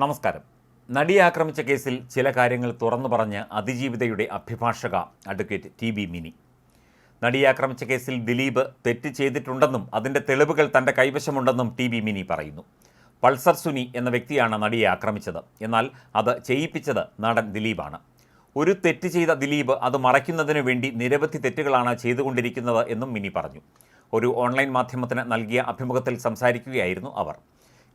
നമസ്കാരം. നടിയെ ആക്രമിച്ച കേസിൽ ചില കാര്യങ്ങൾ തുറന്നു പറഞ്ഞ് അതിജീവിതയുടെ അഭിഭാഷക അഡ്വക്കേറ്റ് ടി ബി മിനി. നടിയെ ആക്രമിച്ച കേസിൽ ദിലീപ് തെറ്റ് ചെയ്തിട്ടുണ്ടെന്നും അതിന്റെ തെളിവുകൾ തന്റെ കൈവശമുണ്ടെന്നും ടി ബി മിനി പറയുന്നു. പൾസർ സുനി എന്ന വ്യക്തിയാണ് നടിയെ ആക്രമിച്ചത്. എന്നാൽ അത് ചെയ്യിപ്പിച്ചത് നടൻ ദിലീപാണ്. ഒരു തെറ്റ് ചെയ്ത ദിലീപ് അത് മറയ്ക്കുന്നതിനു വേണ്ടി നിരവധി തെറ്റുകളാണ് ചെയ്തുകൊണ്ടിരിക്കുന്നത് എന്നും മിനി പറഞ്ഞു. ഒരു ഓൺലൈൻ മാധ്യമത്തിന് നൽകിയ അഭിമുഖത്തിൽ സംസാരിക്കുകയായിരുന്നു അവർ.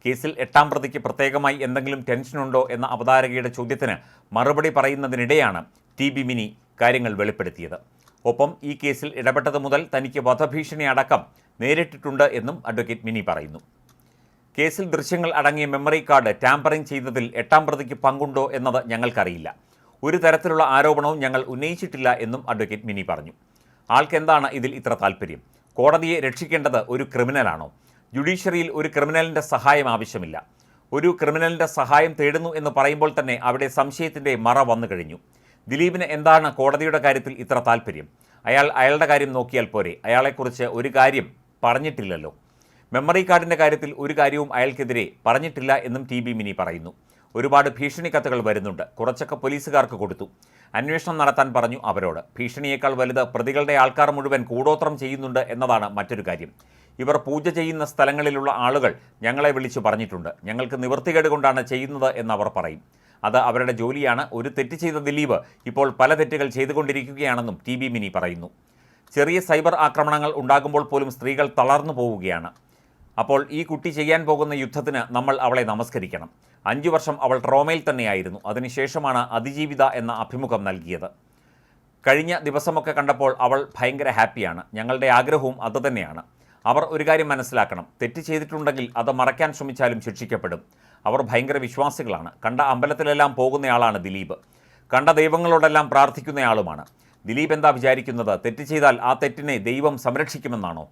കേസിൽ എട്ടാം പ്രതിക്ക് പ്രത്യേകമായി എന്തെങ്കിലും ടെൻഷനുണ്ടോ എന്ന അവതാരകയുടെ ചോദ്യത്തിന് മറുപടി പറയുന്നതിനിടെയാണ് ടി ബി മിനി കാര്യങ്ങൾ വെളിപ്പെടുത്തിയത്. ഒപ്പം ഈ കേസിൽ ഇടപെട്ടത് മുതൽ തനിക്ക് വധഭീഷണി അടക്കം നേരിട്ടിട്ടുണ്ട് എന്നും അഡ്വക്കേറ്റ് മിനി പറയുന്നു. കേസിൽ ദൃശ്യങ്ങൾ അടങ്ങിയ മെമ്മറി കാർഡ് ടാമ്പറിംഗ് ചെയ്തതിൽ എട്ടാം പ്രതിക്ക് പങ്കുണ്ടോ എന്നത് ഞങ്ങൾക്കറിയില്ല. ഒരു തരത്തിലുള്ള ആരോപണവും ഞങ്ങൾ ഉന്നയിച്ചിട്ടില്ല എന്നും അഡ്വക്കേറ്റ് മിനി പറഞ്ഞു. ആൾക്കെന്താണ് ഇതിൽ ഇത്ര താല്പര്യം കോടതിയെ രക്ഷിക്കേണ്ടത് ഒരു ക്രിമിനലാണോ? ജുഡീഷ്യറിയിൽ ഒരു ക്രിമിനലിന്റെ സഹായം ആവശ്യമില്ല. ഒരു ക്രിമിനലിന്റെ സഹായം തേടുന്നു എന്ന് പറയുമ്പോൾ തന്നെ അവിടെ സംശയത്തിന്റെ മറ വന്നു കഴിഞ്ഞു. ദിലീപിന് എന്താണ് കോടതിയുടെ കാര്യത്തിൽ ഇത്ര താല്പര്യം അയാൾ അയാളുടെ കാര്യം നോക്കിയാൽ പോരെ. അയാളെക്കുറിച്ച് ഒരു കാര്യം പറഞ്ഞിട്ടില്ലല്ലോ. മെമ്മറി കാർഡിന്റെ കാര്യത്തിൽ ഒരു കാര്യവും അയാൾക്കെതിരെ പറഞ്ഞിട്ടില്ല എന്നും ടി ബി മിനി പറയുന്നു. ഒരുപാട് ഭീഷണി കത്തുകൾ വരുന്നുണ്ട്. കുറച്ചൊക്കെ പോലീസുകാർക്ക് കൊടുത്തു. അന്വേഷണം നടത്താൻ പറഞ്ഞു അവരോട്. ഭീഷണിയേക്കാൾ വലുത് പ്രതികളുടെ ആൾക്കാർ മുഴുവൻ കൂടോത്രം ചെയ്യുന്നുണ്ട് എന്നതാണ് മറ്റൊരു കാര്യം. ഇവർ പൂജ ചെയ്യുന്ന സ്ഥലങ്ങളിലുള്ള ആളുകൾ ഞങ്ങളെ വിളിച്ചു പറഞ്ഞിട്ടുണ്ട്. ഞങ്ങൾക്ക് നിവൃത്തികേട് കൊണ്ടാണ് ചെയ്യുന്നത് എന്ന് അവർ പറയും. അത് അവരുടെ ജോലിയാണ്. ഒരു തെറ്റ് ചെയ്ത ദിലീപ് ഇപ്പോൾ പല തെറ്റുകൾ ചെയ്തുകൊണ്ടിരിക്കുകയാണെന്നും ടി ബി മിനി പറയുന്നു. ചെറിയ സൈബർ ആക്രമണങ്ങൾ ഉണ്ടാകുമ്പോൾ പോലും സ്ത്രീകൾ തളർന്നു പോവുകയാണ്. അപ്പോൾ ഈ കുട്ടി ചെയ്യാൻ പോകുന്ന യുദ്ധത്തിന് നമ്മൾ അവളെ നമസ്കരിക്കണം. അഞ്ചു വർഷം അവൾ ട്രോമയിൽ തന്നെയായിരുന്നു. അതിനുശേഷമാണ് അതിജീവിത എന്ന അഭിമുഖം നൽകിയത്. കഴിഞ്ഞ ദിവസമൊക്കെ കണ്ടപ്പോൾ അവൾ ഭയങ്കര ഹാപ്പിയാണ്. ഞങ്ങളുടെ ആഗ്രഹവും അതുതന്നെയാണ് അവർ ഒരു കാര്യം മനസ്സിലാക്കണം. തെറ്റ് ചെയ്തിട്ടുണ്ടെങ്കിൽ അത് മറയ്ക്കാൻ ശ്രമിച്ചാലും ശിക്ഷിക്കപ്പെടും. അവർ ഭയങ്കര വിശ്വാസികളാണ്. കണ്ട അമ്പലത്തിലെല്ലാം പോകുന്നയാളാണ് ദിലീപ്. കണ്ട ദൈവങ്ങളോടെല്ലാം പ്രാർത്ഥിക്കുന്നയാളുമാണ്. ദിലീപ് എന്താ വിചാരിക്കുന്നത്? തെറ്റ് ചെയ്താൽ ആ തെറ്റിനെ ദൈവം സംരക്ഷിക്കുമെന്നാണോ?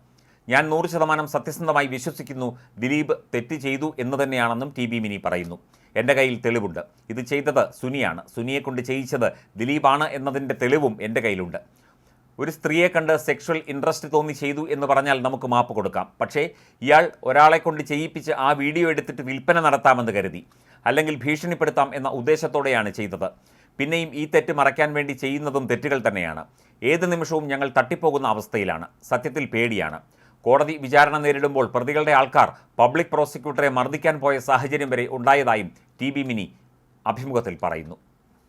ഞാൻ നൂറ് ശതമാനം സത്യസന്ധമായി വിശ്വസിക്കുന്നു. ദിലീപ് തെറ്റ് ചെയ്തു എന്ന് തന്നെയാണെന്നും ടി ബി മിനി പറയുന്നു. എന്റെ കയ്യിൽ തെളിവുണ്ട്. ഇത് ചെയ്തത് സുനിയാണ്. സുനിയെ കൊണ്ട് ചെയ്യിച്ചത് ദിലീപാണ് എന്നതിന്റെ തെളിവും എന്റെ കയ്യിലുണ്ട്. ഒരു സ്ത്രീയെ കണ്ട് സെക്ഷൽ ഇൻട്രസ്റ്റ് തോന്നി ചെയ്തു എന്ന് പറഞ്ഞാൽ നമുക്ക് മാപ്പ് കൊടുക്കാം. പക്ഷേ ഇയാൾ ഒരാളെ കൊണ്ട് ചെയ്യിപ്പിച്ച് ആ വീഡിയോ എടുത്തിട്ട് വിൽപ്പന നടത്താമെന്ന് കരുതി. അല്ലെങ്കിൽ ഭീഷണിപ്പെടുത്താം എന്ന ഉദ്ദേശത്തോടെയാണ് ചെയ്തത്. പിന്നെയും ഈ തെറ്റ് മറയ്ക്കാൻ വേണ്ടി ചെയ്യുന്നതും തെറ്റുകൾ തന്നെയാണ്. ഏത് നിമിഷവും ഞങ്ങൾ തട്ടിപ്പോകുന്ന അവസ്ഥയിലാണ്. സത്യത്തിൽ പേടിയാണ്. കോടതി വിചാരണ നേരിടുമ്പോൾ പ്രതികളുടെ ആൾക്കാർ പബ്ലിക് പ്രോസിക്യൂട്ടറെ മർദ്ദിക്കാൻ പോയ സാഹചര്യം വരെ ഉണ്ടായതായും ടി ബി മിനി അഭിമുഖത്തിൽ പറയുന്നു.